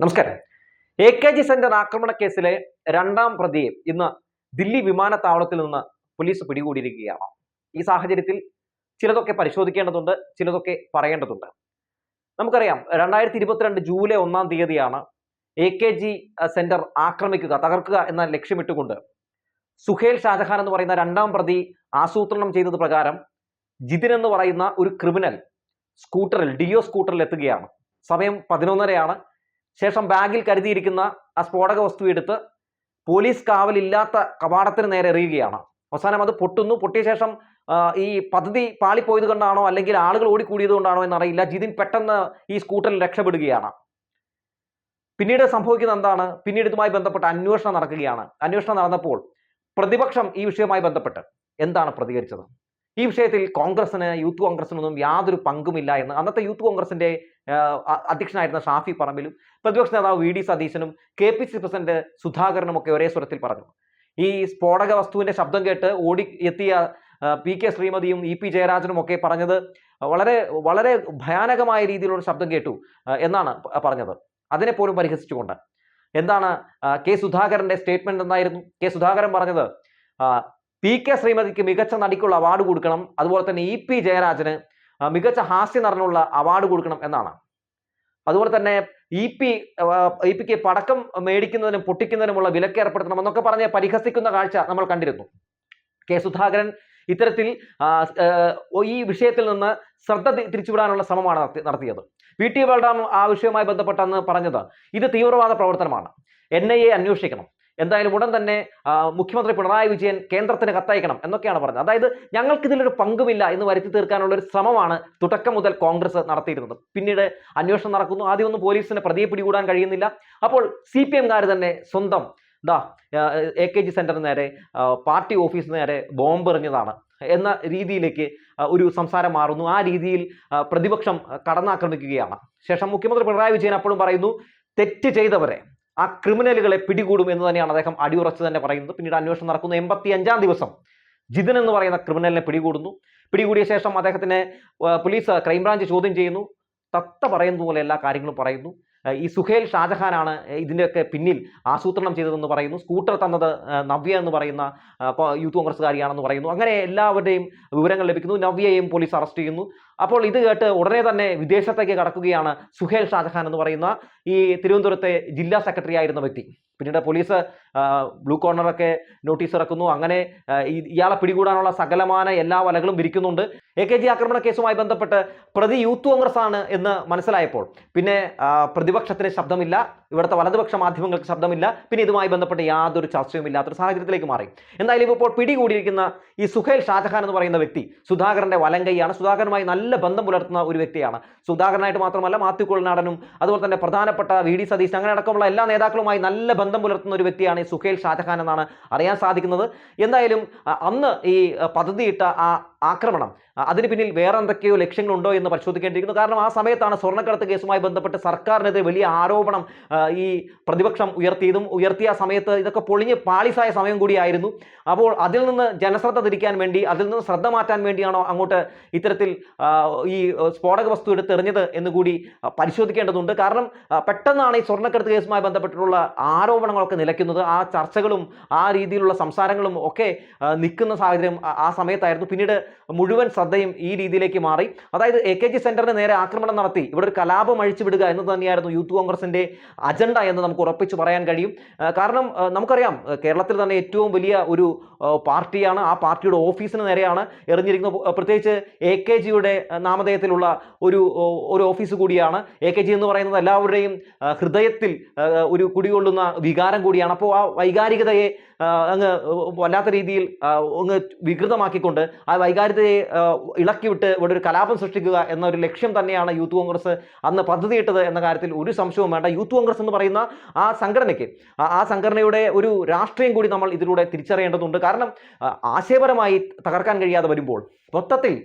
നമസ്കാരം. A K G centre ആക്രമണ കേസിലെ രണ്ടാം പ്രതിയെ ഇന്ന് ദില്ലി വിമാനത്താവളത്തിൽ നിന്ന് പോലീസ് പിടികൂടിയിരിക്കുകയാണ്. ഈ സാഹചര്യത്തിൽ ചിലതൊക്കെ പരിശോധിക്കേണ്ടതുണ്ട് ചിലതൊക്കെ പറയേണ്ടതുണ്ട്. നമുക്കറിയാം രണ്ടായിരത്തി ഇരുപത്തിരണ്ട് ജൂലൈ ഒന്നാം തീയതിയാണ് എ കെ ജി സെന്റർ ആക്രമിക്കുക തകർക്കുക എന്ന ലക്ഷ്യമിട്ടുകൊണ്ട് സുഹേൽ ഷാജഹാൻ എന്ന് പറയുന്ന രണ്ടാം പ്രതി ആസൂത്രണം ചെയ്തത് പ്രകാരം ജിതിൻ എന്ന് പറയുന്ന ഒരു ക്രിമിനൽ സ്കൂട്ടറിൽ ഡിയോ സ്കൂട്ടറിൽ എത്തുകയാണ്. സമയം പതിനൊന്നരയാണ്. ശേഷം ബാഗിൽ കരുതിയിരിക്കുന്ന ആ സ്ഫോടക വസ്തു എടുത്ത് പോലീസ് കാവലില്ലാത്ത കവാടത്തിന് നേരെ എറിയുകയാണ്. അവസാനം അത് പൊട്ടുന്നു. പൊട്ടിയ ശേഷം ഈ പദ്ധതി പാളിപ്പോയത് കൊണ്ടാണോ അല്ലെങ്കിൽ ആളുകൾ ഓടിക്കൂടിയത് കൊണ്ടാണോ എന്നറിയില്ല. ജിതിൻ പെട്ടെന്ന് ഈ സ്കൂട്ടറിൽ രക്ഷപ്പെടുകയാണ്. പിന്നീട് സംഭവിക്കുന്നത് എന്താണ്? പിന്നീട് ഇതുമായി ബന്ധപ്പെട്ട് അന്വേഷണം നടക്കുകയാണ്. അന്വേഷണം നടന്നപ്പോൾ പ്രതിപക്ഷം ഈ വിഷയവുമായി ബന്ധപ്പെട്ട് എന്താണ് പ്രതികരിച്ചത്? ഈ വിഷയത്തിൽ കോൺഗ്രസിന് യൂത്ത് കോൺഗ്രസിനൊന്നും യാതൊരു പങ്കുമില്ല എന്ന് അന്നത്തെ യൂത്ത് കോൺഗ്രസിന്റെ അധ്യക്ഷനായിരുന്ന ഷാഫി പറമ്പിലും പ്രതിപക്ഷ നേതാവ് വി ഡി സതീശനും കെ പി സി പ്രസിഡന്റ് സുധാകരനും ഒക്കെ ഒരേ സ്വരത്തിൽ പറഞ്ഞു. ഈ സ്ഫോടക വസ്തുവിന്റെ ശബ്ദം കേട്ട് ഓടി എത്തിയ പി കെ ശ്രീമതിയും ഇ പി ജയരാജനും ഒക്കെ പറഞ്ഞത് വളരെ വളരെ ഭയാനകമായ രീതിയിലുള്ള ശബ്ദം കേട്ടു എന്നാണ് പറഞ്ഞത്. അതിനെ പോലും പരിഹസിച്ചുകൊണ്ട്. എന്താണ് കെ സുധാകരന്റെ സ്റ്റേറ്റ്മെന്റ് എന്തായിരുന്നു? കെ സുധാകരൻ പറഞ്ഞത് പി കെ ശ്രീമതിക്ക് മികച്ച നടിക്കുള്ള അവാർഡ് കൊടുക്കണം. അതുപോലെ തന്നെ ഇ പി ജയരാജന് മികച്ച ഹാസ്യ നടനുള്ള അവാർഡ് കൊടുക്കണം എന്നാണ്. അതുപോലെ തന്നെ ഇ പി ഇ പിക്ക് പടക്കം മേടിക്കുന്നതിനും പൊട്ടിക്കുന്നതിനുമുള്ള വിലക്ക് ഏർപ്പെടുത്തണം എന്നൊക്കെ പറഞ്ഞ് പരിഹസിക്കുന്ന കാഴ്ച നമ്മൾ കണ്ടിരുന്നു. കെ സുധാകരൻ ഇത്തരത്തിൽ ഈ വിഷയത്തിൽ നിന്ന് ശ്രദ്ധ തിരിച്ചുവിടാനുള്ള ശ്രമമാണ് നടത്തി- നടത്തിയത്. വി ടി ബൽറാം ആ വിഷയവുമായി ബന്ധപ്പെട്ടെന്ന് പറഞ്ഞത്. ഇത് തീവ്രവാദ പ്രവർത്തനമാണ്. എൻ ഐ എ അന്വേഷിക്കണം. എന്തായാലും ഉടൻ തന്നെ മുഖ്യമന്ത്രി പിണറായി വിജയൻ കേന്ദ്രത്തിന് കത്തയക്കണം എന്നൊക്കെയാണ് പറഞ്ഞത്. അതായത് ഞങ്ങൾക്ക് ഇതിലൊരു പങ്കുമില്ല എന്ന് വരുത്തി തീർക്കാനുള്ള ഒരു ശ്രമമാണ് തുടക്കം മുതൽ കോൺഗ്രസ് നടത്തിയിരുന്നത്. പിന്നീട് അന്വേഷണം നടക്കുന്നു. ആദ്യമൊന്നും പോലീസിനെ പ്രതിയെ പിടികൂടാൻ കഴിയുന്നില്ല. അപ്പോൾ സി പി എംകാർ തന്നെ സ്വന്തം ദാ എ കെ ജി സെന്ററിന് നേരെ പാർട്ടി ഓഫീസിന് നേരെ ബോംബ് എറിഞ്ഞതാണ് എന്ന രീതിയിലേക്ക് ഒരു സംസാരം മാറുന്നു. ആ രീതിയിൽ പ്രതിപക്ഷം കടന്നാക്രമിക്കുകയാണ്. ശേഷം മുഖ്യമന്ത്രി പിണറായി വിജയൻ അപ്പോഴും പറയുന്നു തെറ്റ് ചെയ്തവരെ ആ ക്രിമിനലുകളെ പിടികൂടും എന്ന് തന്നെയാണ് അദ്ദേഹം അടിയുറച്ച് തന്നെ പറയുന്നത്. പിന്നീട് അന്വേഷണം നടക്കുന്ന. എൺപത്തി അഞ്ചാം ദിവസം ജിതിൻ എന്ന് പറയുന്ന ക്രിമിനലിനെ പിടികൂടുന്നു. പിടികൂടിയ ശേഷം അദ്ദേഹത്തിനെ പോലീസ് ക്രൈംബ്രാഞ്ച് ചോദ്യം ചെയ്യുന്നു. തത്ത പറയുന്ന പോലെ എല്ലാ കാര്യങ്ങളും പറയുന്നു. ഈ സുഹേൽ ഷാജഹാനാണ് ഇതിന്റെയൊക്കെ പിന്നിൽ ആസൂത്രണം ചെയ്തതെന്ന് പറയുന്നു. സ്കൂട്ടർ തന്നത് നവ്യ എന്ന് പറയുന്ന യൂത്ത് കോൺഗ്രസ്സുകാരിയാണെന്ന് പറയുന്നു. അങ്ങനെ എല്ലാവരുടെയും വിവരങ്ങൾ ലഭിക്കുന്നു. നവ്യയെയും പോലീസ് അറസ്റ്റ് ചെയ്യുന്നു. അപ്പോൾ ഇത് കേട്ട് ഉടനെ തന്നെ വിദേശത്തേക്ക് കടക്കുകയാണ് സുഹേൽ ഷാജഹാൻ എന്ന് പറയുന്ന ഈ തിരുവനന്തപുരത്തെ ജില്ലാ സെക്രട്ടറി ആയിരുന്ന വ്യക്തി. പിന്നീട് പോലീസ് ബ്ലൂ കോർണറൊക്കെ നോട്ടീസ് ഇറക്കുന്നു. അങ്ങനെ ഇയാളെ പിടികൂടാനുള്ള സകലമാന എല്ലാ വലകളും വിരിക്കുന്നുണ്ട്. എ കെ ജി ആക്രമണ കേസുമായി ബന്ധപ്പെട്ട് പ്രതി യൂത്ത് കോൺഗ്രസ് ആണ് എന്ന് മനസ്സിലായപ്പോൾ പിന്നെ പ്രതിപക്ഷത്തിന് ശബ്ദമില്ല. ഇവിടുത്തെ വലതുപക്ഷ മാധ്യമങ്ങൾക്ക് ശബ്ദമില്ല. പിന്നെ ഇതുമായി ബന്ധപ്പെട്ട് യാതൊരു ചർച്ചയും ഇല്ലാത്തൊരു സാഹചര്യത്തിലേക്ക് മാറി. എന്തായാലും ഇപ്പോൾ പിടികൂടിയിരിക്കുന്ന ഈ സുഹേൽ ഷാജഹാൻ എന്ന് പറയുന്ന വ്യക്തി സുധാകരന്റെ വലങ്കൈയാണ് കൈയാണ്. സുധാകരനുമായി നല്ല ബന്ധം പുലർത്തുന്ന ഒരു വ്യക്തിയാണ്. സുധാകരനായിട്ട് മാത്രമല്ല മാത്യു കുളനാടനും അതുപോലെ തന്നെ പ്രധാനപ്പെട്ട വി ഡി സതീശൻ അങ്ങനെ അടക്കമുള്ള എല്ലാ നേതാക്കളുമായി നല്ല ബന്ധം പുലർത്തുന്ന ഒരു വ്യക്തിയാണ് ഈ സുഹേൽ ഷാജഹാൻ എന്നാണ് അറിയാൻ സാധിക്കുന്നത്. എന്തായാലും അന്ന് ഈ പദ്ധതിയിട്ട ആ ആക്രമണം. അതിന് പിന്നിൽ വേറെ എന്തൊക്കെയോ ലക്ഷ്യങ്ങളുണ്ടോ എന്ന് പരിശോധിക്കേണ്ടിയിരിക്കുന്നു. കാരണം ആ സമയത്താണ് സ്വർണക്കടത്ത് കേസുമായി ബന്ധപ്പെട്ട് സർക്കാരിനെതിരെ വലിയ ആരോപണം ഈ പ്രതിപക്ഷം ഉയർത്തിയതും ഉയർത്തിയ സമയത്ത് ഇതൊക്കെ പൊളിഞ്ഞ് പാളിസായ സമയം കൂടിയായിരുന്നു. അപ്പോൾ അതിൽ നിന്ന് ജനശ്രദ്ധ തിരിക്കാൻ വേണ്ടി അതിൽ നിന്ന് ശ്രദ്ധ മാറ്റാൻ വേണ്ടിയാണോ അങ്ങോട്ട് ഇത്തരത്തിൽ ഈ സ്ഫോടക വസ്തു എടുത്തെറിഞ്ഞത് എന്ന് കൂടി പരിശോധിക്കേണ്ടതുണ്ട്. കാരണം പെട്ടെന്നാണ് ഈ സ്വർണക്കടത്ത് കേസുമായി ബന്ധപ്പെട്ടിട്ടുള്ള ആരോപണങ്ങളൊക്കെ നിലയ്ക്കുന്നത്. ആ ചർച്ചകളും ആ രീതിയിലുള്ള സംസാരങ്ങളും ഒക്കെ നിൽക്കുന്ന സാഹചര്യം ആ സമയത്തായിരുന്നു. പിന്നീട് മുഴുവൻ ശ്രദ്ധയും ഈ രീതിയിലേക്ക് മാറി. അതായത് എ കെ ജി സെന്ററിന് നേരെ ആക്രമണം നടത്തി. ഇവിടെ ഒരു കലാപം അഴിച്ചുവിടുക എന്ന് തന്നെയായിരുന്നു യൂത്ത് കോൺഗ്രസിന്റെ അജണ്ട എന്ന് നമുക്ക് ഉറപ്പിച്ചു പറയാൻ കഴിയും. കാരണം നമുക്കറിയാം കേരളത്തിൽ തന്നെ ഏറ്റവും വലിയ ഒരു പാർട്ടിയാണ്. ആ പാർട്ടിയുടെ ഓഫീസിന് നേരെയാണ് എറിഞ്ഞിരിക്കുന്നത് പ്രത്യേകിച്ച് എ കെ ജിയുടെ നാമധേയത്തിലുള്ള ഒരു ഒരു ഓഫീസ് കൂടിയാണ്. എ കെ ജി എന്ന് പറയുന്നത് എല്ലാവരുടെയും ഹൃദയത്തിൽ ഒരു കുടികൊള്ളുന്ന വികാരം കൂടിയാണ്. അപ്പോൾ ആ വൈകാരികതയെ അങ്ങ് വല്ലാത്ത രീതിയിൽ ഒന്ന് വികൃതമാക്കിക്കൊണ്ട് ആ വൈകാരികതയെ ഇളക്കി ഇളക്കിവിട്ട് ഇവിടെ ഒരു കലാപം സൃഷ്ടിക്കുക എന്ന ഒരു ലക്ഷ്യം തന്നെയാണ് യൂത്ത് കോൺഗ്രസ് അന്ന് പദ്ധതിയിട്ടത് എന്ന കാര്യത്തിൽ ഒരു സംശയവും വേണ്ട. യൂത്ത് കോൺഗ്രസ് എന്ന് പറയുന്ന ആ സംഘടനയ്ക്ക് ആ- സംഘടനയുടെ ഒരു രാഷ്ട്രീയം കൂടി നമ്മൾ ഇതിലൂടെ തിരിച്ചറിയേണ്ടതുണ്ട്. കാരണം ആശയപരമായി തകർക്കാൻ കഴിയാതെ വരുമ്പോൾ മൊത്തത്തിൽ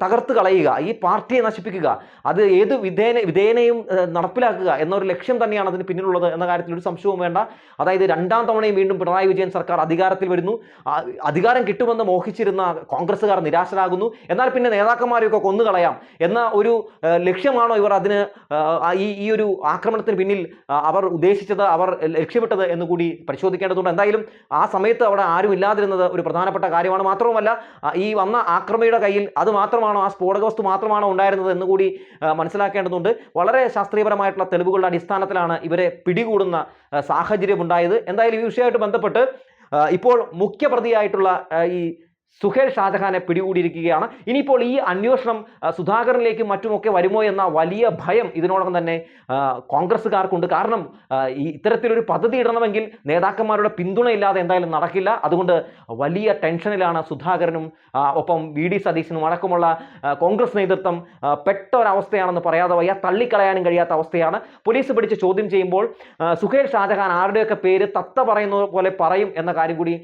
തകർത്ത് കളയുക ഈ പാർട്ടിയെ നശിപ്പിക്കുക അത് ഏത് വിധേന വിധേനയും നടപ്പിലാക്കുക എന്നൊരു ലക്ഷ്യം തന്നെയാണ് അതിന് പിന്നിലുള്ളത് എന്ന കാര്യത്തിൽ ഒരു സംശയവും വേണ്ട. അതായത് രണ്ടാം തവണയും വീണ്ടും പിണറായി വിജയൻ സർക്കാർ അധികാരത്തിൽ വരുന്നു. അധികാരം കിട്ടുമെന്ന് മോഹിച്ചിരുന്ന കോൺഗ്രസ്സുകാർ നിരാശരാകുന്നു. എന്നാൽ പിന്നെ നേതാക്കന്മാരെയൊക്കെ കൊന്നുകളയാം എന്ന ഒരു ലക്ഷ്യമാണോ ഇവർ അതിന് ഈ ഈ ഒരു ആക്രമണത്തിന് പിന്നിൽ അവർ ഉദ്ദേശിച്ചത് അവർ ലക്ഷ്യമിട്ടത് എന്ന് കൂടി പരിശോധിക്കേണ്ടതുണ്ട്. എന്തായാലും ആ സമയത്ത് അവിടെ ആരും ഇല്ലാതിരുന്നത് ഒരു പ്രധാനപ്പെട്ട കാര്യമാണ്. മാത്രവുമല്ല ഈ വന്ന ആക്രമിയുടെ കയ്യിൽ അത് മാത്രമാണോ ആ സ്ഫോടക വസ്തു മാത്രമാണോ ഉണ്ടായിരുന്നത് എന്ന് കൂടി മനസ്സിലാക്കേണ്ടതുണ്ട്. വളരെ ശാസ്ത്രീയപരമായിട്ടുള്ള തെളിവുകളുടെ അടിസ്ഥാനത്തിലാണ് ഇവരെ പിടികൂടുന്ന സാഹചര്യം ഉണ്ടായത് എന്തായാലും ഈ വിഷയമായിട്ട് ബന്ധപ്പെട്ട് ഇപ്പോൾ മുഖ്യപ്രതിയായിട്ടുള്ള ഈ സുഹേൽ ഷാജഹാനെ പിടികൂടിയിരിക്കുകയാണ്. ഇനിയിപ്പോൾ ഈ അന്വേഷണം സുധാകരനിലേക്ക് മറ്റുമൊക്കെ വരുമോ എന്ന വലിയ ഭയം ഇതിനോടകം തന്നെ കോൺഗ്രസ്സുകാർക്കുണ്ട്. കാരണം ഈ ഇത്തരത്തിലൊരു പദ്ധതി ഇടണമെങ്കിൽ നേതാക്കന്മാരുടെ പിന്തുണയില്ലാതെ എന്തായാലും നടക്കില്ല. അതുകൊണ്ട് വലിയ ടെൻഷനിലാണ് സുധാകരനും ഒപ്പം വി ഡി സതീശനും അടക്കമുള്ള കോൺഗ്രസ് നേതൃത്വം പെട്ട ഒരവസ്ഥയാണെന്ന് പറയാതെ വയ്യ തള്ളിക്കളയാനും കഴിയാത്ത അവസ്ഥയാണ്. പോലീസ് പിടിച്ച് ചോദ്യം ചെയ്യുമ്പോൾ സുഹേൽ ഷാജഹാൻ ആരുടെയൊക്കെ പേര് തത്ത പറയുന്ന പോലെ പറയും എന്ന കാര്യം കൂടി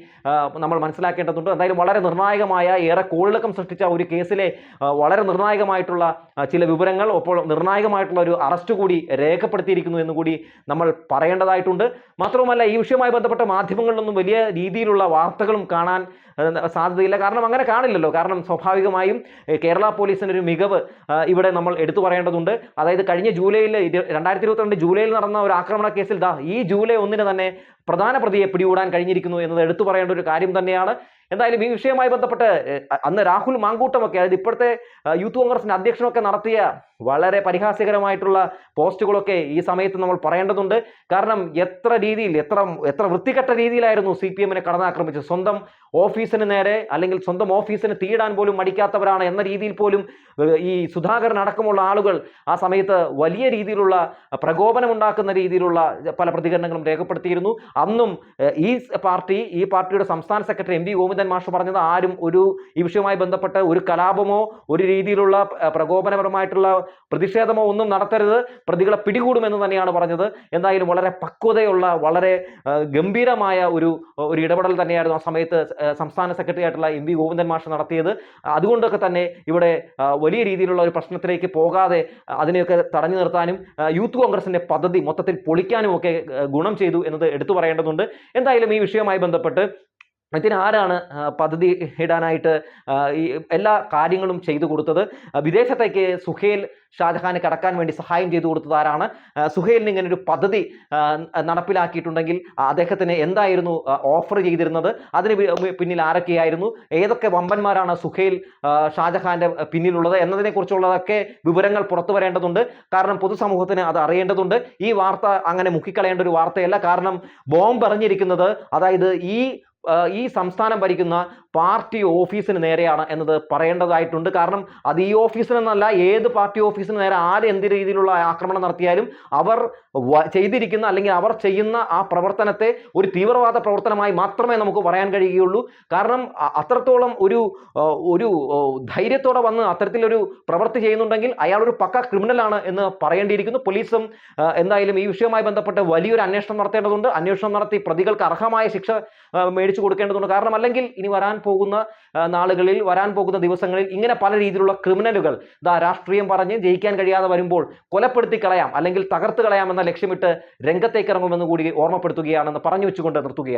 നമ്മൾ മനസ്സിലാക്കേണ്ടതുണ്ട്. എന്തായാലും വളരെ നിർണായകമായ ഏറെ കോളിളക്കം സൃഷ്ടിച്ച ഒരു കേസിലെ വളരെ നിർണായകമായിട്ടുള്ള ചില വിവരങ്ങൾ ഒപ്പോൾ നിർണായകമായിട്ടുള്ള ഒരു അറസ്റ്റ് കൂടി രേഖപ്പെടുത്തിയിരിക്കുന്നു എന്ന് കൂടി നമ്മൾ പറയേണ്ടതായിട്ടുണ്ട്. മാത്രവുമല്ല ഈ വിഷയവുമായി ബന്ധപ്പെട്ട മാധ്യമങ്ങളിലൊന്നും വലിയ രീതിയിലുള്ള വാർത്തകളും കാണാൻ സാധ്യതയില്ല. കാരണം അങ്ങനെ കാണില്ലല്ലോ. കാരണം സ്വാഭാവികമായും കേരള പോലീസിന്റെ ഒരു മികവ് ഇവിടെ നമ്മൾ എടുത്തു പറയേണ്ടതുണ്ട്. അതായത് കഴിഞ്ഞ ജൂലൈയിൽ രണ്ടായിരത്തി ഇരുപത്തിരണ്ട് ജൂലൈയിൽ നടന്ന ഒരു ആക്രമണ കേസിൽ ദാ ഈ ജൂലൈ ഒന്നിന് തന്നെ പ്രധാന പ്രതിയെ പിടികൂടാൻ കഴിഞ്ഞിരിക്കുന്നു എന്നത് എടുത്തു പറയേണ്ട ഒരു കാര്യം തന്നെയാണ്. എന്തായാലും ഈ വിഷയവുമായി ബന്ധപ്പെട്ട് അന്ന് രാഹുൽ മാങ്കൂട്ടമൊക്കെ അതായത് ഇപ്പോഴത്തെ യൂത്ത് കോൺഗ്രസിന്റെ അധ്യക്ഷനൊക്കെ നടത്തിയ വളരെ പരിഹാസ്യകരമായിട്ടുള്ള പോസ്റ്റുകളൊക്കെ ഈ സമയത്ത് നമ്മൾ പറയേണ്ടതുണ്ട്. കാരണം എത്ര രീതിയിൽ എത്ര എത്ര വൃത്തികെട്ട രീതിയിലായിരുന്നു സി പി എമ്മിനെ കടന്നാക്രമിച്ചത്. സ്വന്തം ഓഫീസിന് നേരെ അല്ലെങ്കിൽ സ്വന്തം ഓഫീസിന് തീയിടാൻ പോലും മടിക്കാത്തവരാണ് എന്ന രീതിയിൽ പോലും ഈ സുധാകരൻ അടക്കമുള്ള ആളുകൾ ആ സമയത്ത് വലിയ രീതിയിലുള്ള പ്രകോപനമുണ്ടാക്കുന്ന രീതിയിലുള്ള പല പ്രതികരണങ്ങളും രേഖപ്പെടുത്തിയിരുന്നു. അന്നും ഈ പാർട്ടി ഈ പാർട്ടിയുടെ സംസ്ഥാന സെക്രട്ടറി എം വി ഗോവിന്ദൻ മാഷ് പറഞ്ഞത് ആരും ഒരു ഈ വിഷയവുമായി ബന്ധപ്പെട്ട് ഒരു കലാപമോ ഒരു രീതിയിലുള്ള പ്രകോപനപരമായിട്ടുള്ള പ്രതിഷേധമോ ഒന്നും നടത്തരുത്. പ്രതികളെ പിടികൂടുമെന്ന് തന്നെയാണ് പറഞ്ഞത്. എന്തായാലും വളരെ പക്വതയുള്ള വളരെ ഗംഭീരമായ ഒരു ഒരു ഇടപെടൽ തന്നെയായിരുന്നു ആ സമയത്ത് സംസ്ഥാന സെക്രട്ടറി ആയിട്ടുള്ള എം വി ഗോവിന്ദൻ മാഷ് നടത്തിയത്. അതുകൊണ്ടൊക്കെ തന്നെ ഇവിടെ വലിയ രീതിയിലുള്ള ഒരു പ്രശ്നത്തിലേക്ക് പോകാതെ അതിനെയൊക്കെ തടഞ്ഞു നിർത്താനും യൂത്ത് കോൺഗ്രസിന്റെ പദ്ധതി മൊത്തത്തിൽ പൊളിക്കാനും ഒക്കെ ഗുണം ചെയ്തു എന്നത് എടുത്തു പറയേണ്ടതുണ്ട്. എന്തായാലും ഈ വിഷയവുമായി ബന്ധപ്പെട്ട് ഇതിനാരാണ് ആരാണ് പദ്ധതി ഇടാനായിട്ട് ഈ എല്ലാ കാര്യങ്ങളും ചെയ്തു കൊടുത്തത്? വിദേശത്തേക്ക് സുഹേൽ ഷാജഹാന് കടക്കാൻ വേണ്ടി സഹായം ചെയ്തു കൊടുത്തത് ആരാണ്? സുഹേലിന് ഇങ്ങനെ ഒരു പദ്ധതി നടപ്പിലാക്കിയിട്ടുണ്ടെങ്കിൽ അദ്ദേഹത്തിന് എന്തായിരുന്നു ഓഫർ ചെയ്തിരുന്നത്? അതിന് പിന്നിൽ ആരൊക്കെയായിരുന്നു? ഏതൊക്കെ വമ്പന്മാരാണ് സുഹേൽ ഷാജഹാന്റെ പിന്നിലുള്ളത്? എന്നതിനെക്കുറിച്ചുള്ളതൊക്കെ വിവരങ്ങൾ പുറത്തു വരേണ്ടതുണ്ട്. കാരണം പൊതുസമൂഹത്തിന് അത് അറിയേണ്ടതുണ്ട്. ഈ വാർത്ത അങ്ങനെ മുക്കിക്കളയേണ്ട ഒരു വാർത്തയല്ല. കാരണം ബോംബ് എറിഞ്ഞിരിക്കുന്നത് അതായത് ഈ ഈ സംസ്ഥാനം ഭരിക്കുന്ന പാർട്ടി ഓഫീസിന് നേരെയാണ് എന്നത് പറയേണ്ടതായിട്ടുണ്ട്. കാരണം അത് ഈ ഓഫീസിനെന്നല്ല ഏത് പാർട്ടി ഓഫീസിന് നേരെ ആര് എന്ത് രീതിയിലുള്ള ആക്രമണം നടത്തിയാലും അവർ ചെയ്തിരിക്കുന്ന അല്ലെങ്കിൽ അവർ ചെയ്യുന്ന ആ പ്രവർത്തനത്തെ ഒരു തീവ്രവാദ പ്രവർത്തനമായി മാത്രമേ നമുക്ക് പറയാൻ കഴിയുകയുള്ളൂ. കാരണം അത്രത്തോളം ഒരു ഒരു ധൈര്യത്തോടെ വന്ന് അത്തരത്തിലൊരു പ്രവൃത്തി ചെയ്യുന്നുണ്ടെങ്കിൽ അയാൾ ഒരു പക്ക ക്രിമിനലാണ് എന്ന് പറയേണ്ടിയിരിക്കുന്നു. പോലീസും എന്തായാലും ഈ വിഷയവുമായി ബന്ധപ്പെട്ട് വലിയൊരു അന്വേഷണം നടത്തേണ്ടതുണ്ട്. അന്വേഷണം നടത്തി പ്രതികൾക്ക് അർഹമായ ശിക്ഷ മേടിച്ചു കൊടുക്കേണ്ടതുണ്ട്. കാരണം അല്ലെങ്കിൽ ഇനി വരാൻ പോകുന്ന നാളുകളിൽ വരാൻ പോകുന്ന ദിവസങ്ങളിൽ ഇങ്ങനെ പല രീതിയിലുള്ള ക്രിമിനലുകൾ ദാ രാഷ്ട്രീയം പറഞ്ഞ് ജയിക്കാൻ കഴിയാതെ വരുമ്പോൾ കൊലപ്പെടുത്തി കളയാം അല്ലെങ്കിൽ തകർത്ത് എന്ന ലക്ഷ്യമിട്ട് രംഗത്തേക്ക് ഇറങ്ങുമെന്ന് കൂടി ഓർമ്മപ്പെടുത്തുകയാണെന്ന് പറഞ്ഞു വെച്ചുകൊണ്ട് നിർത്തുകയാണ്.